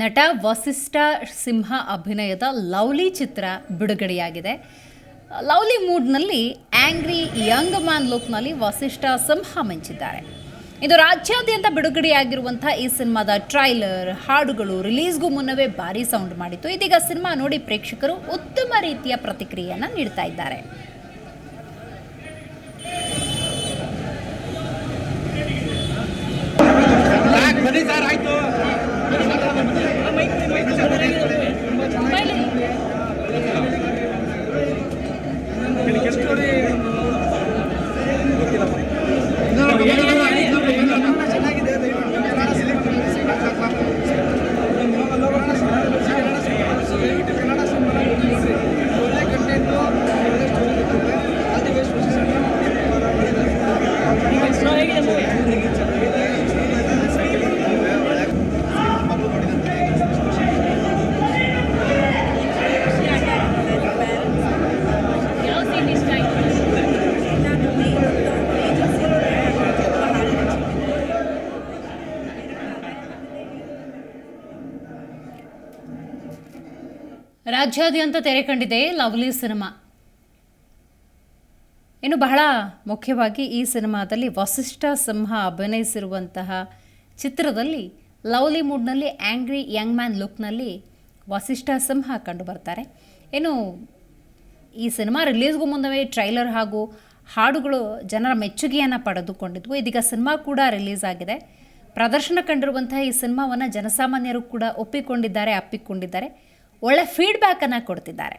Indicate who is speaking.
Speaker 1: ನಟ ವಸಿಷ್ಠ ಸಿಂಹ ಅಭಿನಯದ ಲವ್ಲಿ ಚಿತ್ರ ಬಿಡುಗಡೆಯಾಗಿದೆ. ಲವ್ಲಿ ಮೂಡ್ನಲ್ಲಿ ಆ್ಯಂಗ್ರಿ ಯಂಗ್ ಮ್ಯಾನ್ ಲುಕ್ನಲ್ಲಿ ವಸಿಷ್ಠ ಸಿಂಹ ಮಿಂಚಿದ್ದಾರೆ. ಇದು ರಾಜ್ಯಾದ್ಯಂತ ಬಿಡುಗಡೆಯಾಗಿರುವಂಥ ಈ ಸಿನಿಮಾದ ಟ್ರೈಲರ್, ಹಾಡುಗಳು ರಿಲೀಸ್ಗೂ ಮುನ್ನವೇ ಭಾರಿ ಸೌಂಡ್ ಮಾಡಿತ್ತು. ಇದೀಗ ಸಿನಿಮಾ ನೋಡಿ ಪ್ರೇಕ್ಷಕರು ಉತ್ತಮ ರೀತಿಯ ಪ್ರತಿಕ್ರಿಯೆಯನ್ನು ನೀಡ್ತಾ ಇದ್ದಾರೆ. ರಾಜ್ಯಾದ್ಯಂತ ತೆರೆ ಕಂಡಿದೆ ಲವ್ಲಿ ಸಿನಿಮಾ. ಇನ್ನು ಬಹಳ ಮುಖ್ಯವಾಗಿ ಈ ಸಿನಿಮಾದಲ್ಲಿ ವಸಿಷ್ಠ ಸಿಂಹ ಅಭಿನಯಿಸಿರುವಂತಹ ಚಿತ್ರದಲ್ಲಿ ಲವ್ಲಿ ಮೂಡ್ನಲ್ಲಿ ಆ್ಯಂಗ್ರಿ ಯಂಗ್ ಮ್ಯಾನ್ ಲುಕ್ನಲ್ಲಿ ವಸಿಷ್ಠ ಸಿಂಹ ಕಂಡು ಬರ್ತಾರೆ. ಇನ್ನು ಈ ಸಿನಿಮಾ ರಿಲೀಸ್ಗೂ ಮುನ್ನವೇ ಟ್ರೈಲರ್ ಹಾಗೂ ಹಾಡುಗಳು ಜನರ ಮೆಚ್ಚುಗೆಯನ್ನು ಪಡೆದುಕೊಂಡಿದ್ವು. ಇದೀಗ ಸಿನಿಮಾ ಕೂಡ ರಿಲೀಸ್ ಆಗಿದೆ. ಪ್ರದರ್ಶನ ಕಂಡಿರುವಂತಹ ಈ ಸಿನಿಮಾವನ್ನು ಜನಸಾಮಾನ್ಯರು ಕೂಡ ಒಪ್ಪಿಕೊಂಡಿದ್ದಾರೆ, ಅಪ್ಪಿಕೊಂಡಿದ್ದಾರೆ. ಒಳ್ಳೆ ಫೀಡ್ಬ್ಯಾಕನ್ನು ಕೊಡ್ತಿದ್ದಾರೆ.